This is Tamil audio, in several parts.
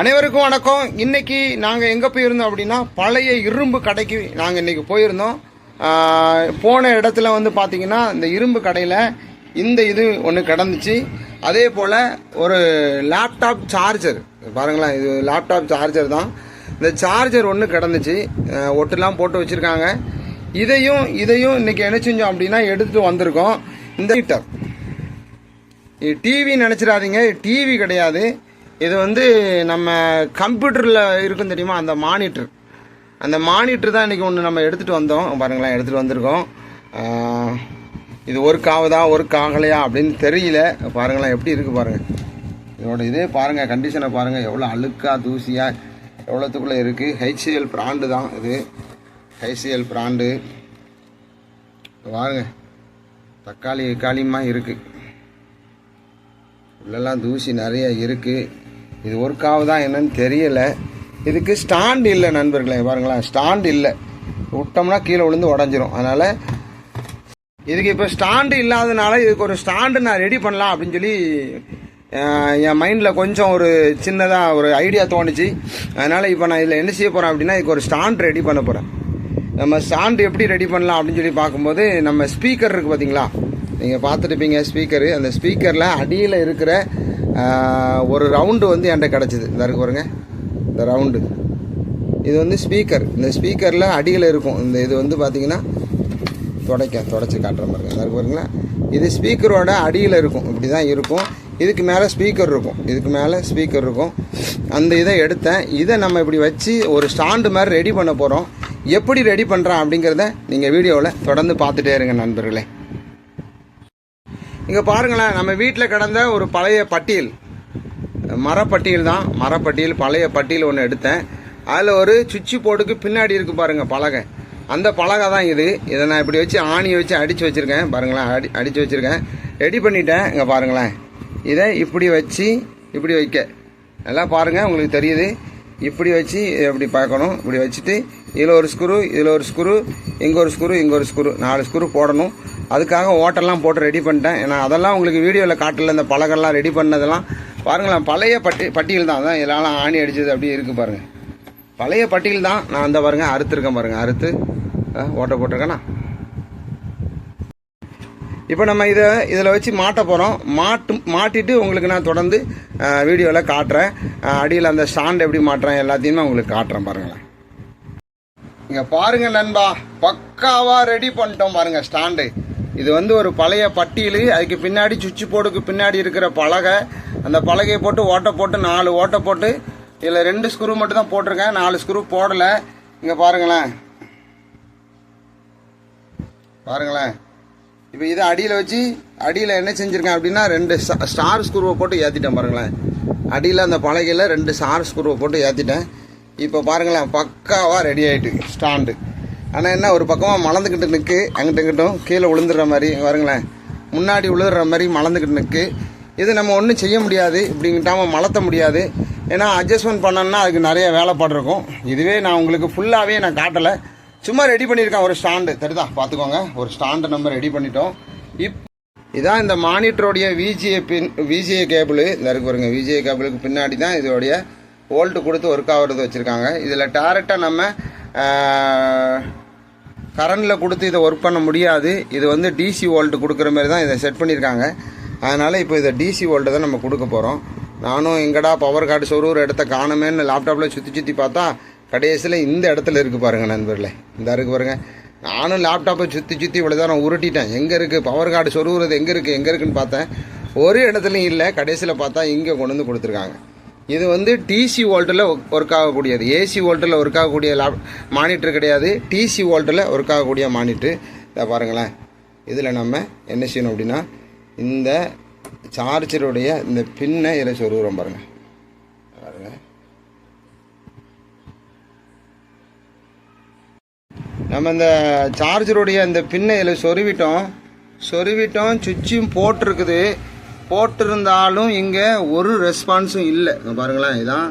அனைவருக்கும் வணக்கம். இன்னைக்கு நாங்கள் எங்கே போயிருந்தோம் அப்படின்னா பழைய இரும்பு கடைக்கு நாங்கள் இன்னைக்கு போயிருந்தோம். போன இடத்துல வந்து பார்த்தீங்கன்னா இந்த இரும்பு கடையில் இந்த இது ஒன்று கிடந்துச்சு. அதே போல் ஒரு லேப்டாப் சார்ஜர். பாருங்களேன் இது லேப்டாப் சார்ஜர் தான். இந்த சார்ஜர் ஒன்று கிடந்துச்சு. ஒட்டுலாம் போட்டு வச்சுருக்காங்க. இதையும் இதையும் இன்னைக்கு என்ன செஞ்சோம் அப்படின்னா எடுத்துட்டு வந்திருக்கோம். இந்த ஹீட்டர் டிவி நினச்சிடாதீங்க. டிவி கிடையாது. இது வந்து நம்ம கம்ப்யூட்டரில் இருக்கும் தெரியுமா? அந்த மானிட்டர். அந்த மானிட்டர் தான் இன்றைக்கி ஒன்று நம்ம எடுத்துகிட்டு வந்தோம். பாருங்களேன் எடுத்துகிட்டு வந்திருக்கோம். இது ஒர்க் ஆகுதா ஒர்க் ஆகலையா அப்படின்னு தெரியல. பாருங்களேன் எப்படி இருக்குது பாருங்கள் இதோட இதே பாருங்கள் கண்டிஷனை பாருங்கள் எவ்வளோ அழுக்காக தூசியாக எவ்வளோத்துக்குள்ளே இருக்குது ஹெச்சிஎல் பிராண்டு தான் இது. ஹெச்சிஎல் பிராண்டு பாருங்கள் தக்காளி காலியமாக இருக்குது உள்ளெல்லாம் தூசி நிறைய இருக்குது இது ஒர்க் ஆகுதா என்னன்னு தெரியலை. இதுக்கு ஸ்டாண்ட் இல்லை நண்பர்களே. பாருங்களேன் ஸ்டாண்ட் இல்லை. விட்டோம்னா கீழே விழுந்து உடஞ்சிரும். அதனால் இதுக்கு இப்போ ஸ்டாண்டு இல்லாதனால இதுக்கு ஒரு ஸ்டாண்டு நான் ரெடி பண்ணலாம் அப்படின்னு சொல்லி என் மைண்டில் கொஞ்சம் ஒரு சின்னதாக ஒரு ஐடியா தோணுச்சு. அதனால் இப்போ நான் இதில் என்ன செய்ய போகிறேன் அப்படின்னா இதுக்கு ஒரு ஸ்டாண்ட் ரெடி பண்ண போகிறேன் நம்ம ஸ்டாண்டு எப்படி ரெடி பண்ணலாம் அப்படின்னு சொல்லி பார்க்கும்போது நம்ம ஸ்பீக்கர் இருக்குது பார்த்தீங்களா நீங்கள் பார்த்துருப்பீங்க ஸ்பீக்கரு அந்த ஸ்பீக்கரில் அடியில் இருக்கிற ஒரு ரவுண்டு வந்து என்கிட்ட கிடச்சிது. இந்த இருக்கு பாருங்க. இந்த ரவுண்டு இது வந்து ஸ்பீக்கர் இந்த ஸ்பீக்கரில் அடியில் இருக்கும். இந்த இது வந்து பார்த்தீங்கன்னா துடைக்க துடைச்சி காட்டுற மாதிரி இந்த இருக்கு பாருங்களா இது ஸ்பீக்கரோட அடியில் இருக்கும். இப்படி தான் இருக்கும். இதுக்கு மேலே ஸ்பீக்கர் இருக்கும். இதுக்கு மேலே ஸ்பீக்கர் இருக்கும். அந்த இதை எடுத்தேன். இதை நம்ம இப்படி வச்சு ஒரு ஸ்டாண்டு மாதிரி ரெடி பண்ண போகிறோம் எப்படி ரெடி பண்ணுறான் அப்படிங்கிறத நீங்கள் வீடியோவில் தொடர்ந்து பார்த்துட்டே இருங்க நண்பர்களே. இங்கே பாருங்களேன் நம்ம வீட்டில் கிடந்த ஒரு பழைய பட்டியல். மரப்பட்டியல் தான். மரப்பட்டியல் பழைய பட்டியல் ஒன்று எடுத்தேன். அதில் ஒரு சுவிட்சு போர்டுக்கு பின்னாடி இருக்கு பாருங்கள் பலகை. அந்த பலகை தான் இது. இதை நான் இப்படி வச்சு ஆணியை வச்சு அடித்து வச்சுருக்கேன். பாருங்களேன் அடி அடித்து வச்சுருக்கேன். ரெடி பண்ணிட்டேன் இங்கே பாருங்களேன். இதை இப்படி வச்சு இப்படி வைக்க. நல்லா பாருங்கள் உங்களுக்கு தெரியுது. இப்படி வச்சு இதை இப்படி பார்க்கணும். இப்படி வச்சுட்டு இதில் ஒரு ஸ்க்ரூ இதில் ஒரு ஸ்க்ரூ இங்கே ஒரு ஸ்க்ரூ இங்கே ஒரு ஸ்க்ரூ நாலு ஸ்க்ரூ போடணும். அதுக்காக ஓட்டெல்லாம் போட்டு ரெடி பண்ணிட்டேன். ஏன்னா அதெல்லாம் உங்களுக்கு வீடியோவில் காட்டல இந்த பலகெல்லாம் ரெடி பண்ணதெல்லாம் பாருங்களேன் பழைய பட்டி பட்டியல் தான். அதான் இதெல்லாம் ஆணி அடிச்சது அப்படியே இருக்குது பாருங்கள் பழைய பட்டியல் தான். நான் அந்த பாருங்க அறுத்துருக்கேன் பாருங்கள் அறுத்து. ஓட்டை போட்டிருக்கேண்ணா இப்போ நம்ம இதை இதில் வச்சு மாட்ட போகிறோம் மாட்டு மாட்டிட்டு உங்களுக்கு நான் தொடர்ந்து வீடியோவில் காட்டுறேன். அடியில் அந்த ஸ்டாண்ட் எப்படி மாட்டுறேன் எல்லாத்தையுமே உங்களுக்கு காட்டுறேன் பாருங்களேன். இங்கே பாருங்க நண்பா பக்காவாக ரெடி பண்ணிட்டோம் பாருங்க ஸ்டாண்டு இது வந்து ஒரு பழைய பட்டியல். அதுக்கு பின்னாடி சுவிட்ச் போர்டுக்கு பின்னாடி இருக்கிற பலகை. அந்த பலகையை போட்டு ஓட்டை போட்டு நாலு ஓட்டை போட்டு இதில் ரெண்டு ஸ்க்ரூ மட்டும் தான் போட்டிருக்கேன். நாலு ஸ்க்ரூ போடலை. இங்கே பாருங்களேன். பாருங்களேன். இப்போ இதை அடியில் வச்சு அடியில் என்ன செஞ்சுருக்கேன் அப்படின்னா ரெண்டு ஸ்டார் ஸ்க்ரூவை போட்டு ஏற்றிட்டேன் பாருங்களேன். அடியில் அந்த பலகையில் ரெண்டு ஸ்டார் ஸ்க்ரூவை போட்டு ஏற்றிட்டேன் இப்போ பாருங்களேன் பக்காவாக ரெடி ஆகிட்டு ஸ்டாண்டு ஆனால் என்ன ஒரு பக்கமாக மலர்ந்துக்கிட்டு நிற்கு அங்கிட்ட இங்கிட்டும் கீழே விழுந்துடுற மாதிரி பாருங்களேன். முன்னாடி விழுதுற மாதிரி மலர்ந்துக்கிட்டு நிற்கு இது நம்ம ஒன்றும் செய்ய முடியாது இப்படிங்கிட்டாமல் மலர்த்த முடியாது. ஏன்னா அட்ஜஸ்ட்மெண்ட் பண்ணோன்னா அதுக்கு நிறைய வேலைப்பாடு இருக்கும். இதுவே நான் உங்களுக்கு ஃபுல்லாகவே நான் காட்டலை. சும்மா ரெடி பண்ணியிருக்கேன் ஒரு ஸ்டாண்டு தெரியுதா? பார்த்துக்கோங்க. ஒரு ஸ்டாண்டு நம்ம ரெடி பண்ணிட்டோம். இப் இதான் இந்த மானிட்டருடைய விஜிஏ பின் விஜிஏ கேபிள் இந்த இருக்கு பாருங்க விஜிஏ கேபிளுக்கு பின்னாடி தான் இதோடைய ஓல்ட்டு கொடுத்து ஒர்க் ஆகிறது வச்சுருக்காங்க. இதில் டேரெக்டாக நம்ம கரண்டில் கொடுத்து இதை ஒர்க் பண்ண முடியாது. இது வந்து டிசி வோல்ட் கொடுக்குற மாதிரி தான் இதை செட் பண்ணியிருக்காங்க. அதனால் இப்போ இதை டிசி வோல்ட்டை தான் நம்ம கொடுக்க போகிறோம் நானும் எங்கடா பவர் கார்டு சொருவுற இடத்த காணுமேன்னு லேப்டாப்பில் சுற்றி சுற்றி பார்த்தா கடைசியில் இந்த இடத்துல இருக்குது பாருங்கள் நண்பர்களே. இந்த இருக்கு பாருங்கள் நானும் லேப்டாப்பை சுற்றி சுற்றி இவ்வளோ தான் உருட்டிட்டேன். எங்கே இருக்குது பவர் கார்டு சொருகுறது எங்கே இருக்குது எங்கே இருக்குன்னு பார்த்தேன். ஒரு இடத்துலையும் இல்லை. கடைசியில் பார்த்தா இங்கே கொண்டு வந்து கொடுத்துருக்காங்க. இது வந்து டிசி வோல்ட்டில் ஒர்க் ஆகக்கூடியது. ஏசி வோல்ட்டில் ஒர்க் ஆகக்கூடிய லேப் மானிட்டர் கிடையாது. டிசி வோல்ட்டில் ஒர்க் ஆகக்கூடிய மானிட்டரு இதை பாருங்களேன். இதில் நம்ம என்ன செய்யணும் அப்படின்னா இந்த சார்ஜருடைய இந்த பின்னை இதில் சொருகிறோம் பாருங்கள் நம்ம இந்த சார்ஜருடைய இந்த பின்னை இதில் சொருவிட்டோம். சொருவிட்டோம் சுவிட்சும் போட்டிருக்குது. போட்டிருந்தாலும் இங்கே ஒரு ரெஸ்பான்ஸும் இல்லை. பாருங்களேன் இதான்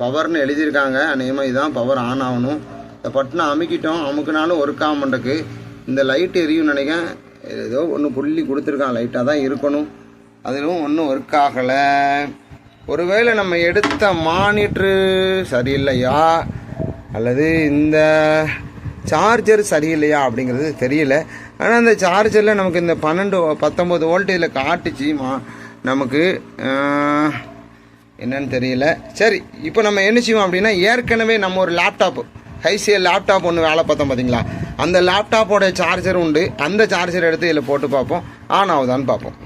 பவர்னு எழுதியிருக்காங்க. அநேகமாக இதான் பவர் ஆன் ஆகணும். இந்த பட்டனை அமுக்கிட்டோம். அமுக்குனாலும் ஒர்க் ஆக மாட்டேக்கு இந்த லைட் எரியும் நினைக்கிறேன். ஏதோ ஒன்று புள்ளி கொடுத்துருக்கான். லைட்டாக தான் இருக்கணும். அதிலும் ஒன்றும் ஒர்க் ஆகலை. ஒருவேளை நம்ம எடுத்த மானிட்ரு சரியில்லையா? அல்லது இந்த சார்ஜர் சரியில்லையா அப்படிங்கிறது தெரியல. ஆனால் அந்த சார்ஜரில் நமக்கு இந்த பன்னெண்டு பத்தொம்பது வோல்டேஜில் காட்டுச்சு மா நமக்கு என்னன்னு தெரியல. சரி இப்போ நம்ம என்ன செய்வோம் அப்படின்னா ஏற்கனவே நம்ம ஒரு லேப்டாப்பு ஹைசிஎல் லேப்டாப் ஒன்று வேலை பார்த்தோம் பார்த்தீங்களா? அந்த லேப்டாப்போட சார்ஜர் உண்டு. அந்த சார்ஜர் எடுத்து இதில் போட்டு பார்ப்போம். ஆன் ஆகுதான்னு பார்ப்போம்.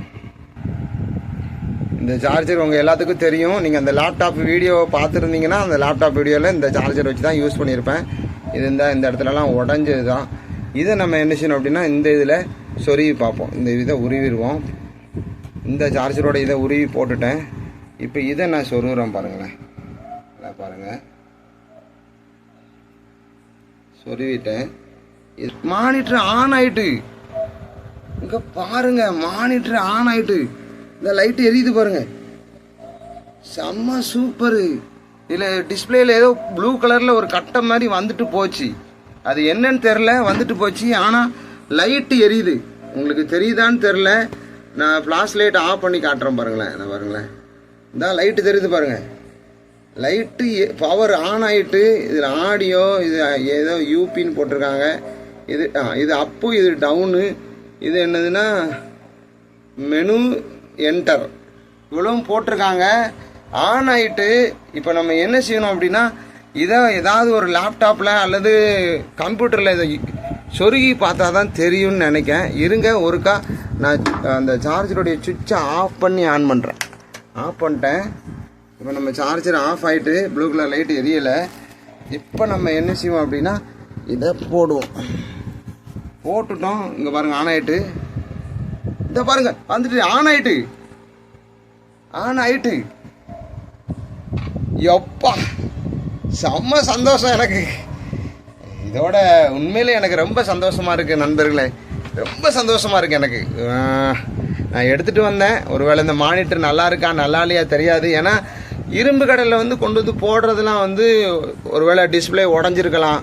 இந்த சார்ஜர் உங்கள் எல்லாத்துக்கும் தெரியும். நீங்கள் அந்த லேப்டாப் வீடியோவை பார்த்துருந்தீங்கன்னா அந்த லேப்டாப் வீடியோவில் இந்த சார்ஜர் வச்சு தான் யூஸ் பண்ணியிருப்பேன். இது இந்த இந்த இடத்துலலாம் உடஞ்சது தான் இதை நம்ம என்ன செய்யணும் அப்படின்னா இந்த இதில் சொருவி பார்ப்போம். இந்த இதை உருவிடுவோம். இந்த சார்ஜரோட இதை உருவி போட்டுட்டேன். இப்போ இதை நான் சொருகிறேன் பாருங்களேன். நல்லா பாருங்கள் சொருவிட்டேன் இது மானிட்டர் ஆன் ஆயிட்டு. இங்க பாருங்க மானிட்டர் ஆன் ஆயிட்டு. இந்த லைட் எரியுது பாருங்க. செம்ம சூப்பரு இதில் டிஸ்பிளேல ஏதோ ப்ளூ கலரில் ஒரு கட்டை மாதிரி வந்துட்டு போச்சு. அது என்னன்னு தெரில வந்துட்டு போச்சு. ஆனால் லைட்டு எரியுது. உங்களுக்கு தெரியுதான்னு தெரில நான் ஃப்ளாஷ் லைட் ஆஃப் பண்ணி காட்டுறேன் பாருங்களேன். நான் பாருங்களேன். இந்த லைட்டு தெரியுது பாருங்கள் லைட்டு பவர் ஆன் ஆகிட்டு இதில் ஆடியோ இது ஏதோ யூபின்னு போட்டிருக்காங்க. இது ஆ, இது அப்பு இது டவுனு இது என்னதுன்னா மெனு என்டர் இவ்வளவும் போட்டிருக்காங்க. ஆன் ஆயிட்டு இப்போ நம்ம என்ன செய்யணும் அப்படின்னா இதை ஏதாவது ஒரு லேப்டாப்பில் அல்லது கம்ப்யூட்டரில் இதை சொருகி பார்த்தா தான் தெரியும்னு நினைக்கேன் இருங்க ஒருக்கா நான் அந்த சார்ஜருடைய சுவிட்சை ஆஃப் பண்ணி ஆன் பண்ணுறேன் ஆஃப் பண்ணிட்டேன். இப்போ நம்ம சார்ஜர் ஆஃப் ஆகிட்டு ப்ளூ கலர் லைட் எரியலை. இப்போ நம்ம என்ன செய்வோம் அப்படின்னா இதை போடுவோம். போட்டுட்டோம். இங்கே பாருங்கள் ஆன் ஆகிட்டு இதை பாருங்கள் வந்துட்டு ஆன் ஆகிட்டு ஆன் ஆயிட்டு. எப்பா செம்ம சந்தோஷம் எனக்கு. இதோட உண்மையிலே எனக்கு ரொம்ப சந்தோஷமாக இருக்குது நண்பர்களே. ரொம்ப சந்தோஷமாக இருக்குது எனக்கு. நான் எடுத்துட்டு வந்தேன். ஒருவேளை இந்த மானிட்டர் நல்லா இருக்கா நல்லா இல்லையா தெரியாது. ஏன்னா இரும்பு கடையில் வந்து கொண்டு வந்து போடுறதுலாம் வந்து ஒருவேளை டிஸ்பிளே உடஞ்சிருக்கலாம்.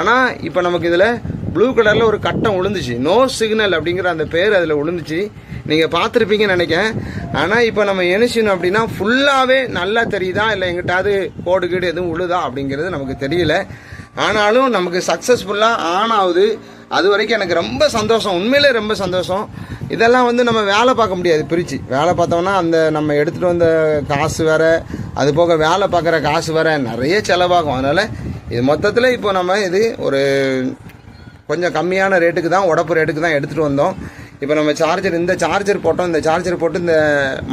ஆனால் இப்போ நமக்கு இதில் ப்ளூ கலரில் ஒரு கட்டம் விழுந்துச்சு நோ சிக்னல் அப்படிங்கிற அந்த பேர் அதில் விழுந்துச்சு நீங்கள் பார்த்துருப்பீங்கன்னு நினைக்கேன் ஆனால் இப்போ நம்ம என்ன அப்படின்னா ஃபுல்லாகவே நல்லா தெரியுதா? இல்லை எங்கிட்டாவது கோடு கீடு எதுவும் உழுதா? அப்படிங்கிறது நமக்கு தெரியல. ஆனாலும் நமக்கு சக்ஸஸ்ஃபுல்லாக ஆன் ஆகுது அது வரைக்கும் எனக்கு ரொம்ப சந்தோஷம். உண்மையிலே ரொம்ப சந்தோஷம். இதெல்லாம் வந்து நம்ம வேலை பார்க்க முடியாது பிரித்து வேலை பார்த்தோம்னா அந்த நம்ம எடுத்துகிட்டு வந்த காசு வேறு அது போக வேலை பார்க்குற காசு வேறு நிறைய செலவாகும். அதனால் இது மொத்தத்தில் இப்போ நம்ம இது ஒரு கொஞ்சம் கம்மியான ரேட்டுக்கு தான் உடப்பு ரேட்டுக்கு தான் எடுத்துகிட்டு வந்தோம். இப்போ நம்ம சார்ஜர் இந்த சார்ஜர் போட்டோம் இந்த சார்ஜர் போட்டு இந்த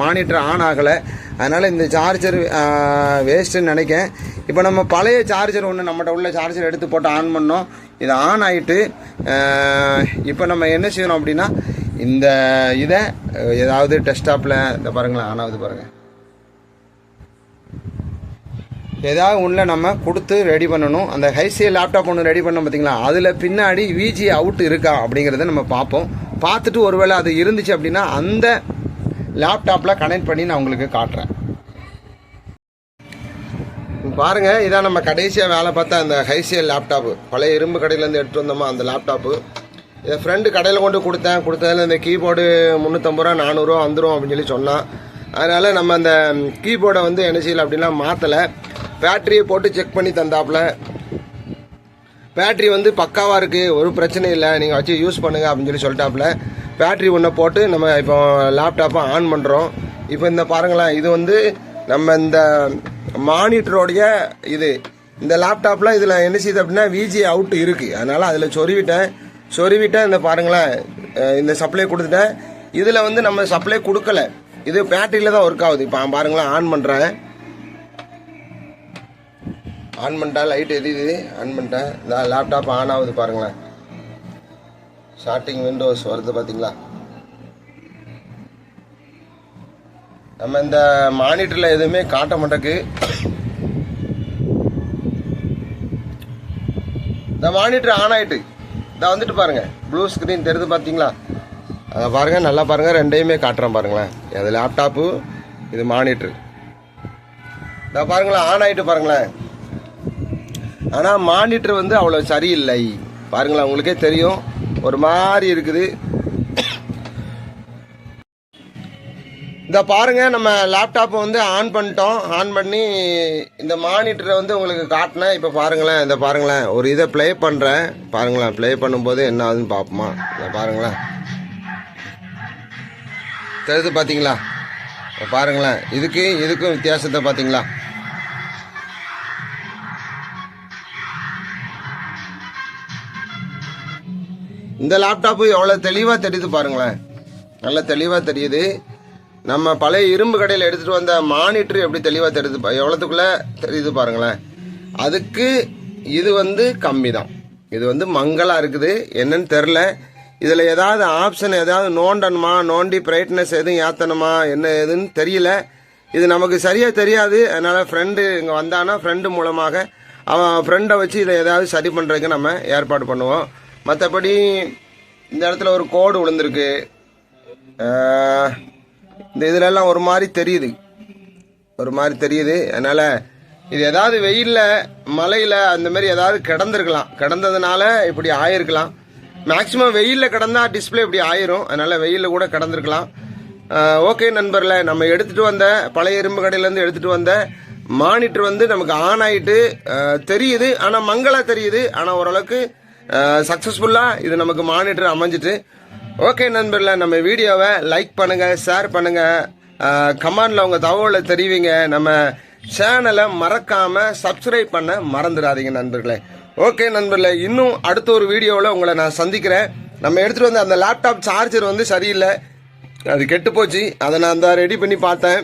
மானிட்டர் ஆன் ஆகலை. அதனால் இந்த சார்ஜர் வேஸ்ட்டுன்னு நினைக்கேன். இப்போ நம்ம பழைய சார்ஜர் ஒன்று நம்மகிட்ட உள்ள சார்ஜர் எடுத்து போட்டு ஆன் பண்ணோம். இது ஆன் ஆகிட்டு இப்போ நம்ம என்ன செய்யணும் அப்படின்னா இந்த இதை ஏதாவது டெஸ்க்டாப்பில் இந்த பாருங்களேன் ஆன் ஆகுது பாருங்கள் ஏதாவது ஒன்றில் நம்ம கொடுத்து ரெடி பண்ணணும். அந்த ஹைசிஎல் லேப்டாப் ஒன்று ரெடி பண்ணோம் பார்த்தீங்களா அதில் பின்னாடி விஜி அவுட் இருக்கா அப்படிங்கிறத நம்ம பார்ப்போம். பார்த்துட்டு ஒருவேளை அது இருந்துச்சு அப்படின்னா அந்த லேப்டாப்பில் கனெக்ட் பண்ணி நான் உங்களுக்கு காட்டுறேன். பாருங்கள் பாருங்க இதான் நம்ம கடைசியாக வேலை பார்த்தா அந்த ஹைசியல் லேப்டாப்பு பழைய இரும்பு கடையிலேருந்து எடுத்து வந்தோமா அந்த லேப்டாப்பு இதை ஃப்ரெண்டு கடையில் கொண்டு கொடுத்தேன். கொடுத்ததில் இந்த கீபோர்டு முந்நூற்றம்பது ரூபா நானூறுரூவா வந்துடும் அப்படின்னு சொல்லி சொன்னான். அதனால் நம்ம அந்த கீபோர்டை வந்து என்ன செய்யலை அப்படின்னா மாற்றலை பேட்டரியை போட்டு செக் பண்ணி தந்தாப்புல. பேட்ரி வந்து பக்காவாக இருக்குது ஒரு பிரச்சனை இல்லை. நீங்கள் வச்சு யூஸ் பண்ணுங்க அப்படின்னு சொல்லி சொல்லிட்டாப்புல. பேட்ரி ஒன்றை போட்டு நம்ம இப்போ லேப்டாப்பை ஆன் பண்ணுறோம் இப்போ இந்த பாருங்களேன் இது வந்து நம்ம இந்த மானிட்டரோடைய இது. இந்த லேப்டாப்பில் இதில் என்ன செய்யுது அப்படின்னா விஜி அவுட் இருக்குது அதனால் அதில் சொருவிட்டேன். சொருவிட்டேன் இந்த பாருங்களேன். இந்த சப்ளை கொடுத்துட்டேன். இதில் வந்து நம்ம சப்ளை கொடுக்கல. இது பேட்டரியில் தான் ஒர்க் ஆகுது. இப்போ பாருங்களேன் ஆன் பண்ணுறேன் ஆன் பண்ணிட்டேன் லைட் எரியுது ஆன் பண்ணிட்டேன் இந்த லேப்டாப் ஆன் ஆகுது பாருங்களேன். ஸ்டார்டிங் விண்டோஸ் வருது பார்த்தீங்களா நம்ம இந்த மானிட்டரில் எதுவுமே காட்ட மாட்டேக்கு இந்த மானிட்டர் ஆன் ஆகிட்டு இதை வந்துட்டு பாருங்கள் ப்ளூ ஸ்க்ரீன் தெரியுது பார்த்தீங்களா அதை பாருங்கள் நல்லா பாருங்கள் ரெண்டையுமே காட்டுறேன் பாருங்களேன். இது லேப்டாப்பு இது மானிட்ரு இதை பாருங்களேன் ஆன் ஆகிட்டு பாருங்களேன். ஆனால் மானிட்டர் வந்து அவ்வளோ சரியில்லை. பாருங்களேன் உங்களுக்கே தெரியும். ஒரு மாதிரி இருக்குது. இந்த பாருங்கள் நம்ம லேப்டாப்பை வந்து ஆன் பண்ணிட்டோம். ஆன் பண்ணி இந்த மானிட்டரை வந்து உங்களுக்கு காட்டினேன். இப்போ பாருங்களேன் இந்த பாருங்களேன். ஒரு இதை ப்ளே பண்ணுறேன் பாருங்களேன் ப்ளே பண்ணும்போது என்ன ஆகுதுன்னு பார்ப்போமா இதை பாருங்களேன். தெரியுது பார்த்தீங்களா பாருங்களேன் இதுக்கு இதுக்கும் வித்தியாசத்தை பார்த்தீங்களா இந்த லேப்டாப்பு எவ்வளோ தெளிவாக தெரியுது பாருங்களேன். நல்ல தெளிவாக தெரியுது. நம்ம பழைய இரும்பு கடையில் எடுத்துகிட்டு வந்த மானிட்ரு எப்படி தெளிவாக தெரியுது பா- எவ்வளோத்துக்குள்ளே தெரியுது பாருங்களேன். அதுக்கு இது வந்து கம்மி தான் இது வந்து மங்கலாக இருக்குது. என்னன்னு தெரில இதில் ஏதாவது ஆப்ஷன் ஏதாவது நோண்டணுமா? நோண்டி பிரைட்னஸ் எதுவும் ஏற்றணுமா என்ன ஏதுன்னு தெரியல. இது நமக்கு சரியாக தெரியாது. அதனால் ஃப்ரெண்டு இங்கே வந்தானா ஃப்ரெண்டு மூலமாக அவன் ஃப்ரெண்டை வச்சு இதை ஏதாவது சரி பண்ணுறதுக்கு நம்ம ஏற்பாடு பண்ணுவோம். மற்றபடி இந்த இடத்துல ஒரு கோடு விழுந்திருக்கு. இந்த இதுலெல்லாம் ஒரு மாதிரி தெரியுது. ஒரு மாதிரி தெரியுது. அதனால் இது ஏதாவது வெயிலில் மழையில் அந்த மாதிரி ஏதாவது கிடந்திருக்கலாம். கிடந்ததுனால இப்படி ஆயிருக்கலாம். மேக்ஸிமம் வெயிலில் கிடந்தால் டிஸ்ப்ளே இப்படி ஆயிரும். அதனால் வெயிலில் கூட கிடந்திருக்கலாம். ஓகே நண்பரில் நம்ம எடுத்துகிட்டு வந்த பழைய இரும்பு கடையிலேருந்து எடுத்துகிட்டு வந்த மானிட்டர் வந்து நமக்கு ஆன் ஆகிட்டு தெரியுது. ஆனால் மங்களாக தெரியுது. ஆனால் ஓரளவுக்கு சக்ஸஸ்ஃபுல்லாக இது நமக்கு மானிட்டர் அமைஞ்சிட்டு. ஓகே நண்பர்களே நம்ம வீடியோவை லைக் பண்ணுங்கள் ஷேர் பண்ணுங்கள் கமெண்டில் உங்கள் தகவலை தெரிவிங்க. நம்ம சேனலை மறக்காமல் சப்ஸ்கிரைப் பண்ண மறந்துடாதீங்க நண்பர்களே. ஓகே நண்பர்களே இன்னும் அடுத்த ஒரு வீடியோவில் உங்களை நான் சந்திக்கிறேன். நம்ம எடுத்துகிட்டு வந்து அந்த லேப்டாப் சார்ஜர் வந்து சரியில்லை. அது கெட்டு போச்சு. அதை நான் அந்த ரெடி பண்ணி பார்த்தேன்.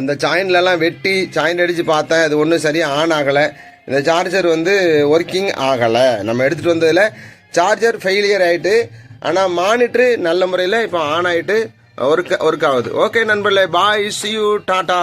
அந்த சாயின்லலாம் வெட்டி சாயின் அடித்து பார்த்தேன். அது ஒன்றும் சரியாக ஆன் ஆகலை. இந்த சார்ஜர் வந்து ஒர்க்கிங் ஆகலை. நம்ம எடுத்துகிட்டு வந்ததில் சார்ஜர் ஃபெயிலியர் ஆகிட்டு ஆனால் மானிட்ரு நல்ல முறையில் இப்போ ஆன் ஆகிட்டு ஒர்க் ஒர்க் ஆகுது. ஓகே நண்பர்களே பாய் சி யூ டாட்டா